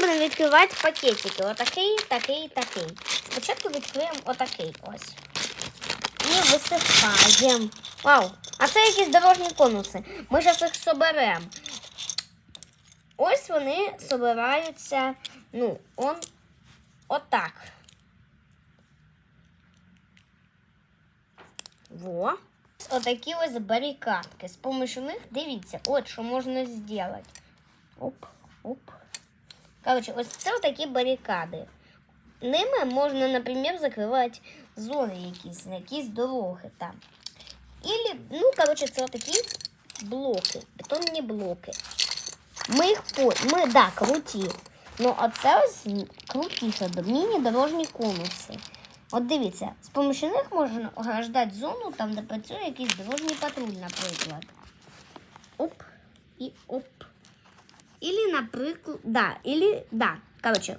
будемо відкривати пакетики. Отакий, такий, такий. Спочатку відкриємо отакий ось. І висипаємо. Вау! А це якісь дорожні конуси. Ми зараз їх соберемо. Ось вони собираються, ну, он отак. Во. Отакі ось барикадки. З помощью них, дивіться, от що можна зробити. Оп, оп. Коротше, ось це такі барикади. Ними можна, наприклад, закривати зони якісь, якісь дороги там. Ілі, ну, коротше, це такі блоки, бетонні блоки. Ми їх по. Ми, да, круті. Ну, а це ось крутіше, міні-дорожні конуси. От дивіться, з помощью них можна ограждати зону, там, де працює якийсь дорожній патруль, наприклад. Оп і оп. Или, наприклад, да, или, да, короче,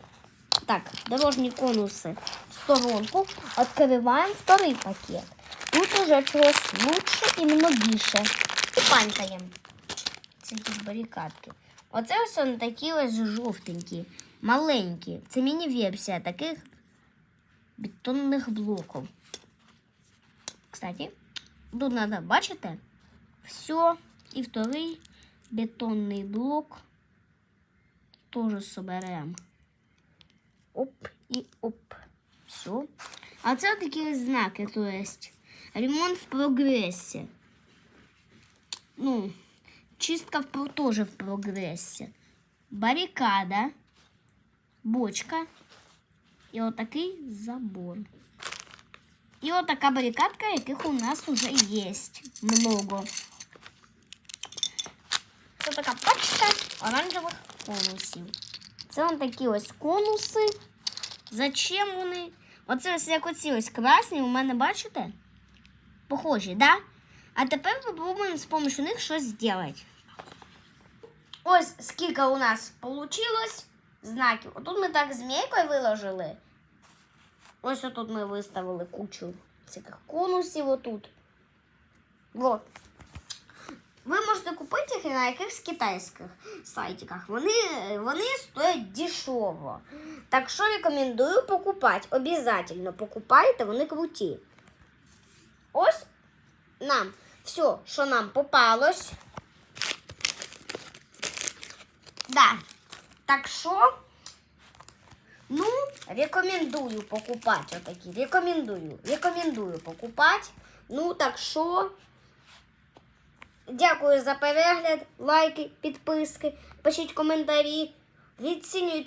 так, дорожні конуси в сторонку, відкриваємо второй пакет. Тут уже чогось лучше і більше. І панькаємо ці якісь барикадки. Оце ось вони такі ось жовтенькі, маленькі. Це міні-версія таких бетонних блоків. Кстати, тут треба, бачите? Все. І вторий бетонний блок теж соберемо. Оп і оп. Все. А це такі знаки, то есть ремонт в прогресі. Ну, чистка в, про- тоже в прогресі. Барикада, бочка і отакий забор. І отака барикадка, яких у нас уже є много. Це така пачка оранжевих конусів. Це вон такі ось конуси. Зачем вони? Оце ось як оці ось красні, у мене бачите? Похожі, да? А тепер попробуємо з допомогою них щось зробити. Ось скільки у нас вийшло знаків. Отут ми так змійкою виложили. Ось отут ми виставили кучу всяких конусів отут. Вот. Ви можете купити їх на якихось китайських сайтиках. Вони, вони стоять дешево. Так що рекомендую покупати. Обязательно покупайте, вони круті. Ось нам все, що нам попалось. Да. Так що, ну, рекомендую покупати отакі. Рекомендую. Рекомендую покупати. Ну, так що. Дякую за перегляд, лайки, підписки, пишіть коментарі, відцінюйте.